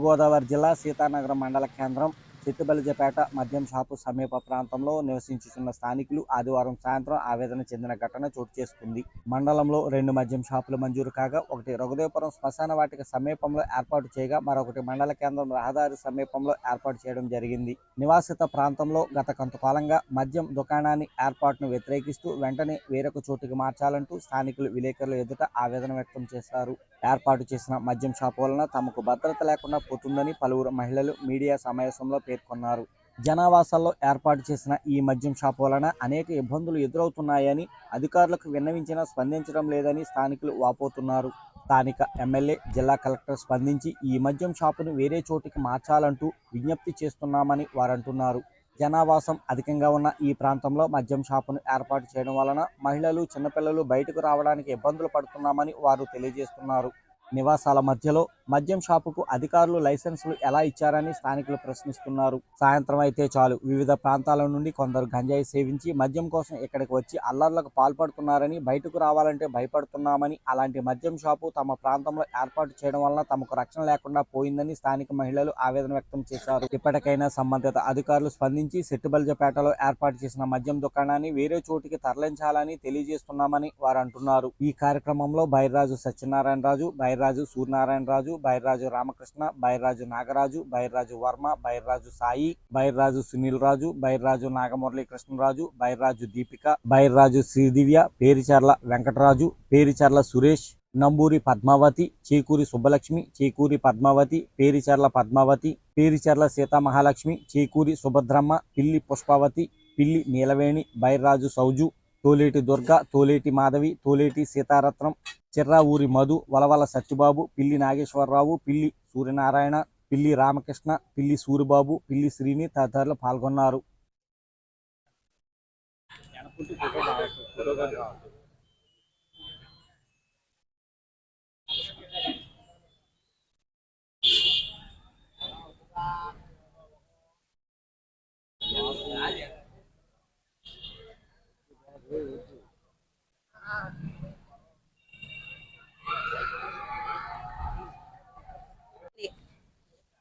తూర్పుగోదావరి జిల్లా సీతానగరం మండల కేంద్రం చిట్టుబలిజపేట మద్యం షాపు సమీప ప్రాంతంలో నివసించుతున్న స్థానికులు ఆదివారం సాయంత్రం ఆవేదన చెందిన ఘటన చోటు చేసుకుంది. మండలంలో రెండు మద్యం షాపులు మంజూరు కాగా ఒకటి రఘుదేవపురం శ్మశాన వాటిక సమీపంలో ఏర్పాటు చేయగా మరొకటి మండల కేంద్రం రహదారి సమీపంలో ఏర్పాటు చేయడం జరిగింది. నివాసిత ప్రాంతంలో గత కొంతకాలంగా మద్యం దుకాణాన్ని ఏర్పాటును వ్యతిరేకిస్తూ వెంటనే వేరొక చోటుకి మార్చాలంటూ స్థానికులు విలేకరుల ఎదుట ఆవేదన వ్యక్తం చేశారు. ఏర్పాటు చేసిన మద్యం షాపు వలన తమకు భద్రత లేకుండా పోతుందని పలువురు మహిళలు మీడియా సమావేశంలో పేర్కొన్నారు. జనావాసాల్లో ఏర్పాటు చేసిన ఈ మద్యం షాపు వలన అనేక ఇబ్బందులు ఎదురవుతున్నాయని అధికారులకు విన్నవించినా స్పందించడం లేదని స్థానికులు వాపోతున్నారు. స్థానిక ఎమ్మెల్యే జిల్లా కలెక్టర్ స్పందించి ఈ మద్యం షాపును వేరే చోటికి మార్చాలంటూ విజ్ఞప్తి చేస్తున్నామని వారంటున్నారు. జనావాసం అధికంగా ఉన్న ఈ ప్రాంతంలో మద్యం షాపును ఏర్పాటు చేయడం వలన మహిళలు చిన్నపిల్లలు బయటకు రావడానికి ఇబ్బందులు పడుతున్నామని వారు తెలియజేస్తున్నారు. నివాసాల మధ్యలో మద్యం షాపుకు అధికారులు లైసెన్సులు ఎలా ఇచ్చారని స్థానికులు ప్రశ్నిస్తున్నారు. సాయంత్రం అయితే చాలు. వివిధ ప్రాంతాల నుండి కొందరు గంజాయి సేవించి మద్యం కోసం ఇక్కడికి వచ్చి అల్లర్లకు పాల్పడుతున్నారని బయటకు రావాలంటే భయపడుతున్నామని అలాంటి మద్యం షాపు తమ ప్రాంతంలో ఏర్పాటు చేయడం వలన తమకు రక్షణ లేకుండా పోయిందని స్థానిక మహిళలు ఆవేదన వ్యక్తం చేశారు. ఇప్పటికైనా సంబంధిత అధికారులు స్పందించి సెట్టుబల్జపేటలో ఏర్పాటు చేసిన మద్యం దుకాణాన్ని వేరే చోటికి తరలించాలని తెలియజేస్తున్నామని వారు అంటున్నారు ఈ కార్యక్రమంలో బైర్రాజు సత్యనారాయణ రాజు బైర్రాజు సూర్యనారాయణ రాజు బైర్రాజు రామకృష్ణ బైర్రాజు నాగరాజు బైర్రాజు వర్మ బైర్రాజు సాయి బైర్రాజు సునీల్ రాజు బైర్రాజు నాగమురళీ కృష్ణరాజు బైర్రాజు దీపిక బైర్రాజు శ్రీదివ్య పేరిచర్ల వెంకటరాజు పేరిచర్ల సురేష్ నంబూరి పద్మావతి చీకూరి సుబ్బలక్ష్మి చీకూరి పద్మావతి పేరిచర్ల పద్మావతి పేరిచర్ల సీతామహాలక్ష్మి చీకూరి సుభద్రమ్మ పిల్లి పుష్పావతి పిల్లి నీలవేణి బైర్రాజు సౌజు తోలేటి దుర్గ తోలేటి మాధవి తోలేటి సీతారత్నం చిర్రా ఊరి మధు వలవల సత్యబాబు పిల్లి నాగేశ్వరరావు పిల్లి సూర్యనారాయణ పిల్లి రామకృష్ణ పిల్లి సూరిబాబు పిల్లి శ్రీని తదితరులు పాల్గొన్నారు.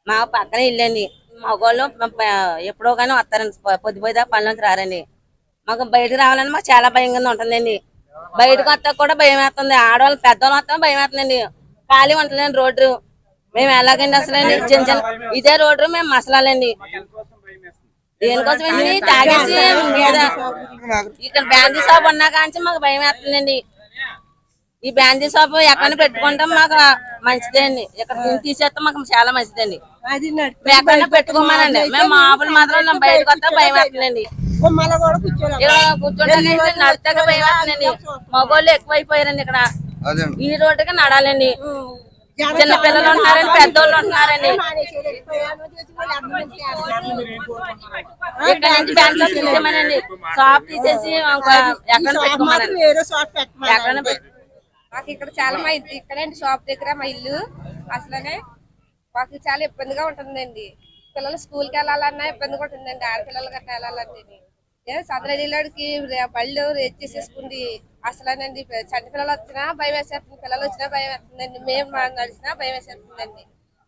మా పక్కన ఇల్లండి. మగవాళ్ళు ఎప్పుడో కానీ వస్తారండి. పొద్దు పొద్దుపోయిదా నుంచి రారండి. మాకు బయటకు రావాలని మాకు చాలా భయంగా ఉంటుందండి. బయటకు వస్తా కూడా భయం వేస్తుంది. ఆడవాళ్ళు పెద్దవాళ్ళు వస్తా భయం వేస్తుందండి. ఖాళీ ఉంటుందండి రోడ్డు. మేము ఎలాగండి అసలండి? చిన్న చిన్న ఇదే రోడ్డు మేము మసలాలండి. దేనికోసం తాగేసి ఇక్కడ బ్యాండీ షాప్ ఉన్నా కానీ మాకు భయం వేస్తుందండి. ఈ బ్యాండీ షాప్ ఎక్కడ పెట్టుకుంటాం మాకు మంచిదే అండి ఇక్కడ తీసేస్తే మాకు చాలా మంచిదండి. మేము ఎక్కడ పెట్టుకోమనండి. మేము మామూలు మాత్రం బయటకు వస్తే భయం వేస్తుందండి కూర్చోడానికి నడిచాక భయం వేస్తుందండి మగోళ్ళు ఎక్కువైపోయారండి ఇక్కడ. ఈ రోడ్డుకి నడాలండి. చిన్న పిల్లలు ఉంటున్నారండి పెద్దోళ్ళు ఉంటున్నారండి ఇక్కడ నుంచి బ్యాంక్ షాప్ తీసేమనండి షాప్ తీసేసి ఎక్కడ పెట్టుకోమనండి. ఎక్కడ పెట్టు మాకు ఇక్కడ చాలా మా ఇంటి ఇక్కడే అండి షాప్ దగ్గర మా ఇల్లు. అసలనే మాకు చాలా ఇబ్బందిగా ఉంటుందండి. పిల్లలు స్కూల్కి వెళ్ళాలన్నా ఇబ్బందిగా ఉంటుందండి ఆడపిల్లలు గట్రా వెళ్ళాలంటే ఏ సదరడిలోడికి బళ్ళు రేట్ చేసేసుకుంది. అసలేనండి చంటి పిల్లలు వచ్చినా భయం వేసేస్తుంది పిల్లలు వచ్చినా భయం వేస్తుందండి. మేము మా నడిచినా భయం వేసేస్తుందండి.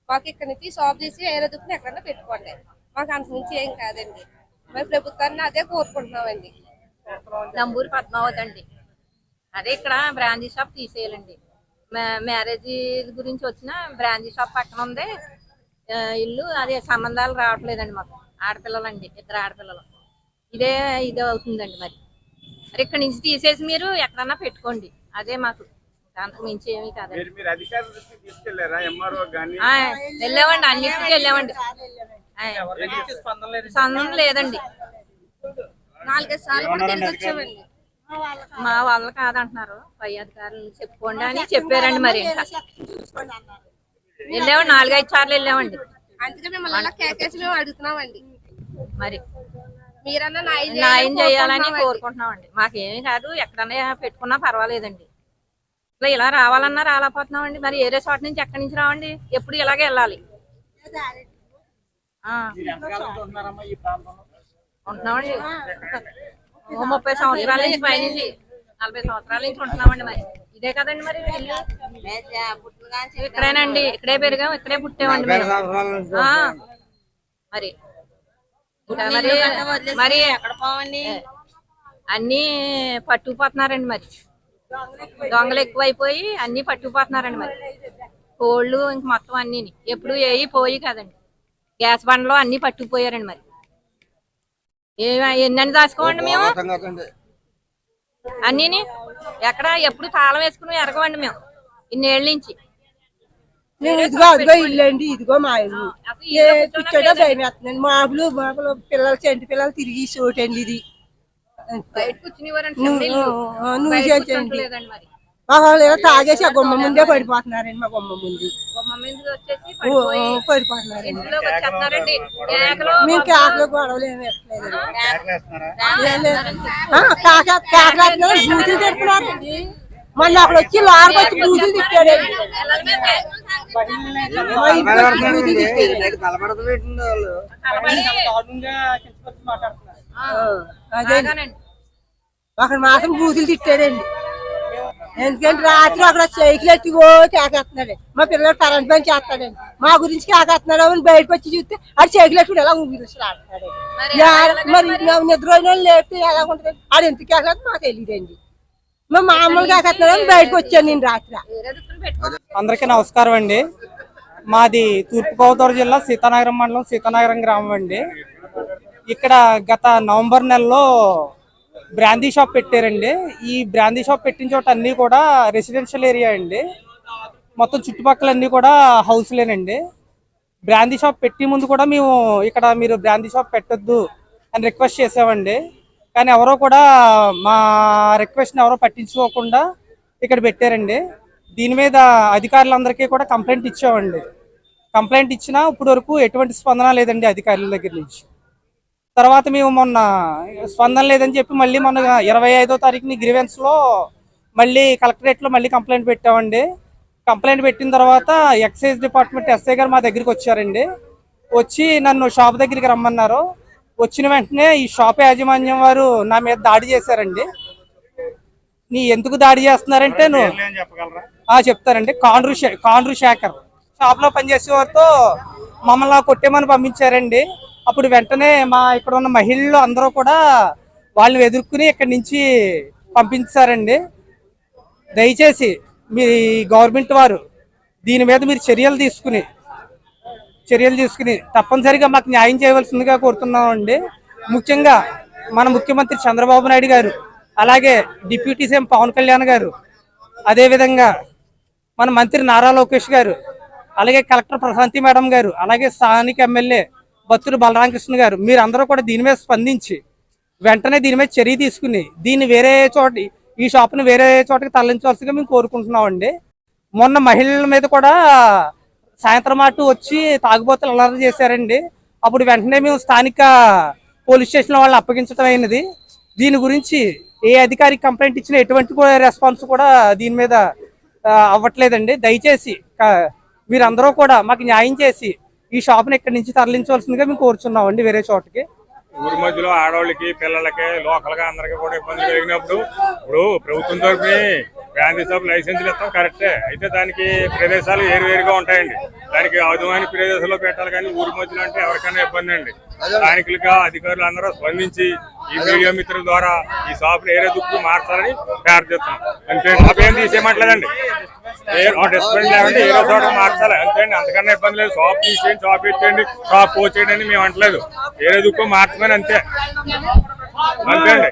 మాకు ఇక్కడ నుంచి షాప్ తీసి ఏదో దుక్కుని ఎక్కడన్నా పెట్టుకోండి. మాకు అంత ఏం కాదండి. మరి ప్రభుత్వాన్ని అదే కోరుకుంటున్నామండి. నంబూరు పద్మావతి అండి అదే ఇక్కడ బ్రాందీ షాప్ తీసేయాలండి. మ్యా- మ్యారేజ్ గురించి వచ్చిన బ్రాందీ షాప్ పక్కన ఉంది. ఇల్లు అదే సంబంధాలు రావట్లేదండి మాకు. ఆడపిల్లలండి ఇద్దరు ఆడపిల్లలు. ఇదే ఇదే అవుతుందండి మరి. మరి ఇక్కడ నుంచి తీసేసి మీరు ఎక్కడన్నా పెట్టుకోండి. అదే మాకు. దాంట్లో మించి ఏమీ ఆ, వెళ్ళామండి. అన్నిటికీ వెళ్ళామండి. స్పందన లేదండి. నాలుగైదు సార్లు కూడా తిరిగి వచ్చామండి. మా వాళ్ళు కాదంటున్నారు. పై అధికారులు చెప్పుకోండి అని చెప్పారండి మరి ఇంకా. వెళ్ళామండి నాలుగైదు సార్లు వెళ్ళామండి. అందుకే మిమ్మల్ని అలా కేకేసి మేము అడుగుతున్నామండి. మరి మీరన్నా న్యాయం చేయాలని కోరుకుంటున్నామండి. మాకేమీ కాదు ఎక్కడన్నా పెట్టుకున్నా పర్వాలేదండి. ఇట్లా ఇలా రావాలన్నా రాలేకపోతున్నామండి. మరి ఏరే చోట నుంచి ఎక్కడి నుంచి రావండి? ఎప్పుడు ఇలాగే వెళ్ళాలి. ఉంటున్నామండి. ముప్పై సంవత్సరాల నుంచి పైనుంచి నలభై సంవత్సరాల నుంచి ఉంటున్నామండి మరి. ఇదే కదండి మరి ఇక్కడేనండి ఇక్కడే పెరిగాం ఇక్కడే పుట్టామండి మరి. మరి మరి ఎక్కడ పోవండి? అన్ని పట్టుకుపోతున్నారండి మరి. దొంగలు ఎక్కువైపోయి అన్ని పట్టుకుపోతున్నారండి మరి. కోళ్ళు ఇంక మొత్తం అన్ని ఎప్పుడు ఏవి పోయి కదండి. గ్యాస్ బండ్లో అన్ని పట్టుకుపోయారండి మరి. ఏ ఎన్నని దాచుకోమండి మేము? అన్నీని ఎక్కడ ఎప్పుడు తాళం వేసుకుని ఎరగవండి మేము ఇన్నేళ్ళ నుంచి నేను ఇదిగో అదిగో ఇల్లు ఇదిగో మా ఇల్లు ఏ కూర్చోడో భయం వేస్తుందండి మాపులు మాపులు పిల్లలు చెంటి పిల్లలు తిరిగి చోటండి ఇది బయట కూర్చునేవారండి నువ్వు చేయండి ఏదో తాగేసి ఆ గుమ్మ ముందే పడిపోతున్నారండి మా గుమ్మ ముందు. పడిపోతున్నారండి. మేము కేకలు గొడవలు ఏమి కేకలు బూతులు తిడుతున్నారండి మొన్న అక్కడ వచ్చి లోపలికి వచ్చి బూతులు తిట్టాడండి. అక్కడ మాత్రం బూతులు తిట్టాడండి ఎందుకంటే రాత్రి అక్కడ సైకిల్ ఎత్తి ఓ కేకేస్తున్నాడు. మా పిల్లలు కరెంట్ పని చేస్తాడండి మా గురించి కేకేస్తున్నాడు అని బయటకు వచ్చి చూస్తే ఆడు సైకిల్ ఎట్టుకుని ఎలా ఊపిరిస్తులు ఆడుతున్నాడు మరి నిద్ర లేపితే ఎలా ఉంటుంది? ఆడు ఎంత కేకలేదు మాకు తెలియదండి మేము మామూలుగా కేకేస్తున్నాడు అని బయటకు వచ్చాను నేను రాత్రి. అందరికీ నమస్కారం అండి. మాది తూర్పుగోదావరి జిల్లా సీతానగరం మండలం సీతానగరం గ్రామం అండి. ఇక్కడ గత నవంబర్ నెలలో బ్రాందీ షాప్ పెట్టారండి. ఈ బ్రాందీ షాప్ పెట్టిన చోట అన్నీ కూడా రెసిడెన్షియల్ ఏరియా అండి. మొత్తం చుట్టుపక్కల అన్ని కూడా హౌస్లేనండి బ్రాందీ షాప్ పెట్టి ముందు కూడా మేము ఇక్కడ మీరు బ్రాందీ షాప్ పెట్టొద్దు అని రిక్వెస్ట్ చేసామండి. కానీ ఎవరో కూడా మా రిక్వెస్ట్ని ఎవరో పట్టించుకోకుండా ఇక్కడ పెట్టారండి. దీని మీద అధికారులందరికీ కూడా కంప్లైంట్ ఇచ్చామండి. కంప్లైంట్ ఇచ్చినా ఇప్పుడు వరకు ఎటువంటి స్పందన లేదండి అధికారుల దగ్గర నుంచి. తర్వాత మేము మొన్న స్పందన లేదని చెప్పి మళ్ళీ మొన్న ఇరవై ఐదో తారీఖుని గ్రీవెన్స్లో మళ్ళీ కలెక్టరేట్లో మళ్ళీ కంప్లైంట్ పెట్టామండి. కంప్లైంట్ పెట్టిన తర్వాత ఎక్సైజ్ డిపార్ట్మెంట్ ఎస్ఐ గారు మా దగ్గరికి వచ్చారండి. వచ్చి నన్ను షాప్ దగ్గరికి రమ్మన్నారు. వచ్చిన వెంటనే ఈ షాప్ యాజమాన్యం వారు నా మీద దాడి చేశారండి. నీ ఎందుకు దాడి చేస్తున్నారంటే నువ్వు చెప్తారండి కాండ్రు కాండ్రు శేఖర్. షాప్లో పనిచేసే వారితో మమ్మల్ని కొట్టేమని పంపించారండి. అప్పుడు వెంటనే మా ఇక్కడ ఉన్న మహిళలు అందరూ కూడా వాళ్ళని ఎదుర్కొని ఇక్కడి నుంచి పంపించారండి. దయచేసి మీ గవర్నమెంట్ వారు దీని మీద మీరు చర్యలు తీసుకుని చర్యలు తీసుకుని తప్పనిసరిగా మాకు న్యాయం చేయవలసిందిగా కోరుతున్నామండి. ముఖ్యంగా మన ముఖ్యమంత్రి చంద్రబాబు నాయుడు గారు అలాగే డిప్యూటీ సీఎం పవన్ కళ్యాణ్ గారు అదేవిధంగా మన మంత్రి నారా లోకేష్ గారు అలాగే కలెక్టర్ ప్రశాంతి మేడం గారు అలాగే స్థానిక ఎమ్మెల్యే బత్తులు బలరామకృష్ణ గారు మీరందరూ కూడా దీని మీద స్పందించి వెంటనే దీని మీద చర్య తీసుకుని దీన్ని వేరే చోట ఈ షాప్ని వేరే చోటకి తరలించవలసిగా మేము కోరుకుంటున్నామండి. మొన్న మహిళల మీద కూడా సాయంత్రం అటు వచ్చి తాగుబోతులు అలర్ట్ చేశారండి. అప్పుడు వెంటనే మేము స్థానిక పోలీస్ స్టేషన్ వాళ్ళని అప్పగించడం అయినది. దీని గురించి ఏ అధికారి కంప్లైంట్ ఇచ్చినా ఎటువంటి రెస్పాన్స్ కూడా దీని మీద అవ్వట్లేదండి. దయచేసి మీరందరూ కూడా మాకు న్యాయం చేసి ఈ షాప్ని ఇక్కడి నుంచి తరలించవలసిందిగా మేము కోరుచున్నామండి వేరే చోటకి. ఊరి మధ్యలో ఆడవాళ్ళకి పిల్లలకి లోకల్గా అందరికి కూడా ఇబ్బంది జరిగినప్పుడు ఇప్పుడు ప్రభుత్వం తరఫున గాంధీ షాప్ లైసెన్సులు ఇస్తాం కరెక్టే. అయితే దానికి ప్రదేశాలు వేరు వేరుగా ఉంటాయండి. దానికి అదుమైన ప్రదేశాల్లో పెట్టాలి కానీ ఊరి మధ్యలో అంటే ఎవరికైనా ఇబ్బంది అండి. స్థానికులుగా అధికారులు అందరూ స్పందించి ఈ మీడియా మిత్రుల ద్వారా ఈ షాప్ ఏరే దుక్కు మార్చాలని ప్రార్థిస్తున్నాం అంతే షాప్ ఏం తీసేయమంటలేదండి డిస్పెండ్ లేదంటే ఏదో చోట మార్చాలి. అంతే అండి అంతకన్నా ఇబ్బంది లేదు. షాప్ తీసేయండి షాప్ ఎత్తేయండి షాప్ పోచేయండి అని మేము అంటలేదు. ఏరే దుక్కు మార్చమని అంతే. అంతే అండి